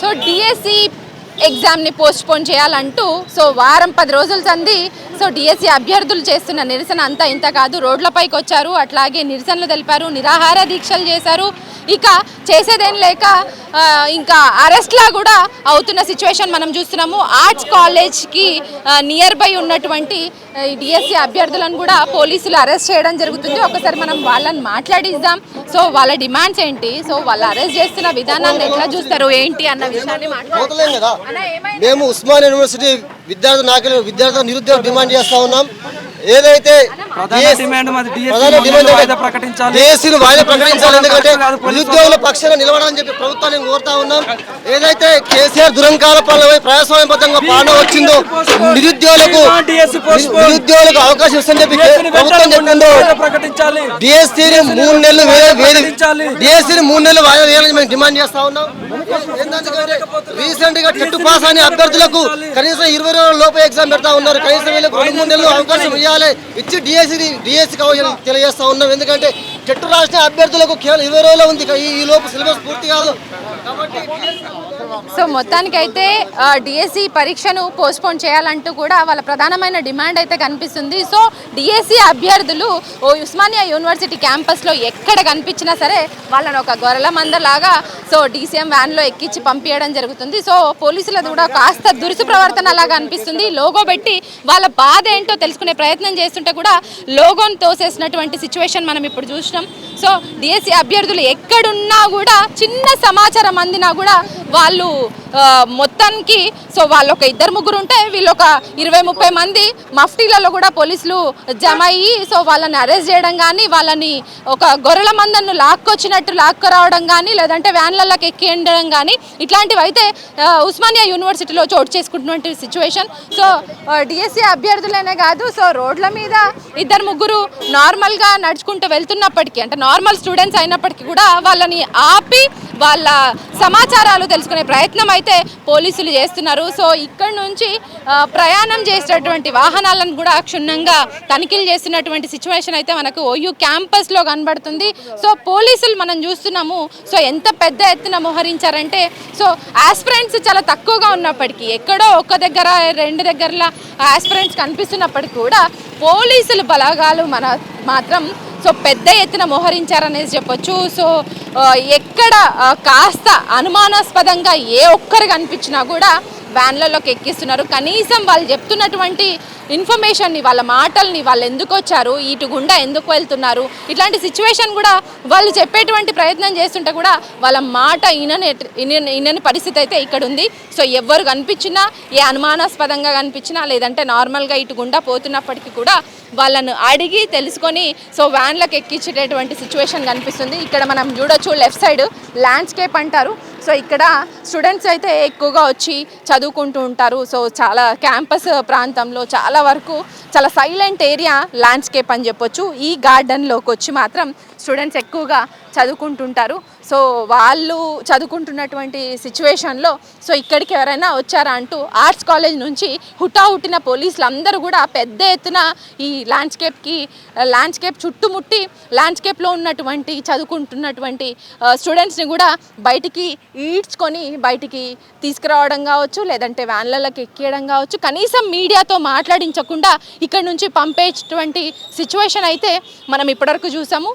So DSC ఎగ్జామ్ని postpone చేయాలంటూ so వారం పది రోజుల సంది సో డిఎస్సి అభ్యర్థులు చేస్తున్న నిరసన అంతా ఇంత కాదు. రోడ్లపైకి వచ్చారు. అట్లాగే నిరసనలు తెలిపారు. నిరాహార దీక్షలు చేశారు. ఇక చేసేదేం లేక ఇంకా అరెస్ట్లా కూడా అవుతున్న సిచ్యువేషన్ మనం చూస్తున్నాము. ఆర్ట్స్ కాలేజ్కి నియర్ బై ఉన్నటువంటి డిఎస్సి అభ్యర్థులను కూడా పోలీసులు అరెస్ట్ చేయడం జరుగుతుంది. ఒకసారి మనం వాళ్ళని మాట్లాడిద్దాం. సో వాళ్ళ డిమాండ్స్ ఏంటి? సో వాళ్ళు అరెస్ట్ చేస్తున్న విధానాన్ని ఎట్లా చూస్తారు? ఏంటి అన్న విషయాన్ని మాట్లాడుతాం మేము ఉస్మాన్ యూనివర్సిటీ విద్యార్థి నాయకులు విద్యార్థుల నిరుద్యోగ డిమాండ్ చేస్తా ఉన్నాం. ఏదైతే వాయిదా ప్రకటించాలి. డిఎస్సీని వాయిదా ప్రకటించాలి. ఎందుకంటే నిరుద్యోగుల పక్షాన నిలబడాలని చెప్పి ప్రభుత్వాన్ని కోరుతా ఉన్నాం. ఏదైతే కేసీఆర్ దురంకాల పాలనపై ప్రజాస్వామ్యబద్ధంగా పాలన వచ్చిందో నిరుద్యోగులకు. నిరుద్యోగులకు అవకాశం ఇస్తుందని చెప్పి ప్రభుత్వం చెప్పిందో ప్రకటించాలి. డిఎస్సీని మూడు నెలలు. డిఎస్సీని మూడు నెలలు వాయిదా వేయాలని మేము డిమాండ్ చేస్తా ఉన్నాం. రీసెంట్గా టెట్ పాస్ అని అభ్యర్థులకు కనీసం ఇరవై రోజుల లోపు ఎగ్జామ్ పెడతా ఉన్నారు. కనీసం వీళ్ళకి రెండు మూడు నెలలు అవకాశం చేయాలి. ఇచ్చి డిఎస్సి డిఎస్సి తెలియజేస్తా ఉన్నాం. ఎందుకంటే చెట్టు రాసిన అభ్యర్థులకు కేవలం ఇరవై రోజులు ఉంది. ఈ ఈ లోపు సిలబస్ పూర్తి కాదు. కాబట్టి సో మొత్తానికైతే డిఎస్సి పరీక్షను పోస్ట్పోన్ చేయాలంటూ కూడా వాళ్ళ ప్రధానమైన డిమాండ్ అయితే కనిపిస్తుంది. సో డిఎస్సి అభ్యర్థులు ఓ ఉస్మానియా యూనివర్సిటీ క్యాంపస్లో ఎక్కడ కనిపించినా సరే వాళ్ళని ఒక గొర్రెల మందలాగా సో డీసీఎం వ్యాన్లో ఎక్కించి పంపించడం జరుగుతుంది. సో పోలీసులది కూడా కాస్త దురుసు ప్రవర్తన లాగా అనిపిస్తుంది. లోగో పెట్టి వాళ్ళ బాధ ఏంటో తెలుసుకునే ప్రయత్నం చేస్తుంటే కూడా లోగోని తోసేసినటువంటి సిచ్యువేషన్ మనం ఇప్పుడు చూసినాం. సో డిఎస్సి అభ్యర్థులు ఎక్కడున్నా కూడా చిన్న సమాచారం అందినా కూడా వాళ్ళు మొత్తానికి సో వాళ్ళు ఒక ఇద్దరు ముగ్గురు ఉంటే వీళ్ళు ఒక ఇరవై ముప్పై మంది మఫ్టీలలో కూడా పోలీసులు జమ అయ్యి సో వాళ్ళని అరెస్ట్ చేయడం కానీ వాళ్ళని ఒక గొర్రెల మందను లాక్కొచ్చినట్టు లాక్కు కానీ లేదంటే వ్యాన్లలోకి ఎక్కిండడం కానీ ఇట్లాంటివి అయితే ఉస్మానియా యూనివర్సిటీలో చోటు చేసుకుంటున్నటువంటి సిచ్యువేషన్. సో డిఎస్సి అభ్యర్థులనే కాదు సో రోడ్ల మీద ఇద్దరు ముగ్గురు నార్మల్గా నడుచుకుంటూ వెళ్తున్నప్పటికీ అంటే నార్మల్ స్టూడెంట్స్ అయినప్పటికీ కూడా వాళ్ళని ఆపి వాళ్ళ సమాచారాలు తెలుసుకునే ప్రయత్నం అయితే పోలీసులు చేస్తున్నారు. సో ఇక్కడ నుంచి ప్రయాణం చేసేటటువంటి వాహనాలను కూడా క్షుణ్ణంగా తనిఖీలు చేస్తున్నటువంటి సిచ్యువేషన్ అయితే మనకు ఓయూ క్యాంపస్లో కనబడుతుంది. సో పోలీసులు మనం చూస్తున్నాము. సో ఎంత పెద్ద ఎత్తున మోహరించారంటే సో ఆస్పిరెంట్స్ చాలా తక్కువగా ఉన్నప్పటికీ ఎక్కడో ఒక్క దగ్గర రెండు దగ్గరలా ఆస్పిరెంట్స్ కనిపిస్తున్నప్పటికీ కూడా పోలీసులు బలగాలు మన మాత్రం సో పెద్ద ఎత్తున మోహరించారనేసి చెప్పొచ్చు. సో ఎక్కడ కాస్త అనుమానాస్పదంగా ఏ ఒక్కరు కనిపించినా కూడా వ్యాన్లలోకి ఎక్కిస్తున్నారు. కనీసం వాళ్ళు చెప్తున్నటువంటి ఇన్ఫర్మేషన్ని వాళ్ళ మాటల్ని వాళ్ళు ఎందుకు వచ్చారు ఇటు గుండా ఎందుకు వెళ్తున్నారు ఇట్లాంటి సిచ్యువేషన్ కూడా వాళ్ళు చెప్పేటువంటి ప్రయత్నం చేస్తుంటే కూడా వాళ్ళ మాట ఇనని ఇనని పరిస్థితి అయితే ఇక్కడ ఉంది సో ఎవరు కనిపించినా ఏ అనుమానాస్పదంగా కనిపించినా లేదంటే నార్మల్గా ఇటు గుండా పోతున్నప్పటికీ కూడా వాళ్ళను అడిగి తెలుసుకొని సో వ్యాన్లకు ఎక్కించేటటువంటి సిచ్యువేషన్ కనిపిస్తుంది. ఇక్కడ మనం చూడొచ్చు లెఫ్ట్ సైడ్ ల్యాండ్స్కేప్ అంటారు. సో ఇక్కడ స్టూడెంట్స్ అయితే ఎక్కువగా వచ్చి చదువుకుంటూ ఉంటారు. సో చాలా క్యాంపస్ ప్రాంతంలో చాలా వరకు చాలా సైలెంట్ ఏరియా ల్యాండ్స్కేప్ అని చెప్పొచ్చు. ఈ గార్డెన్లోకి వచ్చి మాత్రం స్టూడెంట్స్ ఎక్కువగా చదువుకుంటుంటారు సో వాళ్ళు చదువుకుంటున్నటువంటి సిచ్యువేషన్లో సో ఇక్కడికి ఎవరైనా వచ్చారా అంటూ ఆర్ట్స్ కాలేజ్ నుంచి హుటాహుటిన పోలీసులు అందరూ కూడా పెద్ద ఎత్తున ఈ ల్యాండ్స్కేప్కి ల్యాండ్స్కేప్ చుట్టుముట్టి ల్యాండ్స్కేప్లో ఉన్నటువంటి చదువుకుంటున్నటువంటి స్టూడెంట్స్ని కూడా బయటికి ఈడ్చుకొని బయటికి తీసుకురావడం కావచ్చు లేదంటే వ్యాన్లలోకి ఎక్కియడం కావచ్చు. కనీసం మీడియాతో మాట్లాడించకుండా ఇక్కడ నుంచి పంపేటువంటి సిచ్యువేషన్ అయితే మనం ఇప్పటివరకు చూసాము.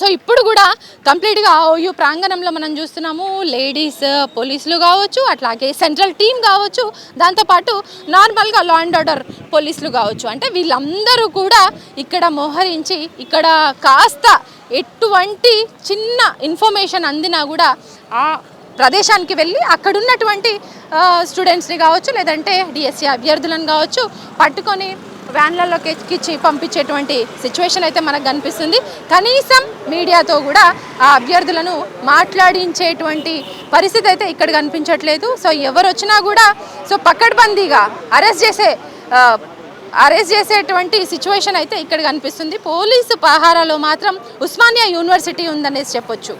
సో ఇప్పుడు కూడా కంప్లీట్గా ఓయూ ప్రాంగణంలో మనం చూస్తున్నాము లేడీస్ పోలీసులు కావచ్చు అట్లాగే సెంట్రల్ టీం కావచ్చు దాంతోపాటు నార్మల్గా లా అండ్ ఆర్డర్ పోలీసులు కావచ్చు. అంటే వీళ్ళందరూ కూడా ఇక్కడ మోహరించి ఇక్కడ కాస్త ఎటువంటి చిన్న ఇన్ఫర్మేషన్ అందినా కూడా ఆ ప్రదేశానికి వెళ్ళి అక్కడ ఉన్నటువంటి స్టూడెంట్స్ని కావచ్చు లేదంటే డిఎస్సి అభ్యర్థులను కావచ్చు పట్టుకొని వ్యాన్లలోకి ఎక్కించి పంపించేటువంటి సిచ్యువేషన్ అయితే మనకు కనిపిస్తుంది. కనీసం మీడియాతో కూడా ఆ అభ్యర్థులను మాట్లాడించేటువంటి పరిస్థితి అయితే ఇక్కడ కనిపించట్లేదు. సో ఎవరు వచ్చినా కూడా సో పక్కడ్బందీగా అరెస్ట్ చేసే అరెస్ట్ చేసేటువంటి సిచ్యువేషన్ అయితే ఇక్కడ కనిపిస్తుంది. పోలీసు పహారాలో మాత్రం ఉస్మానియా యూనివర్సిటీ ఉందనేసి చెప్పొచ్చు.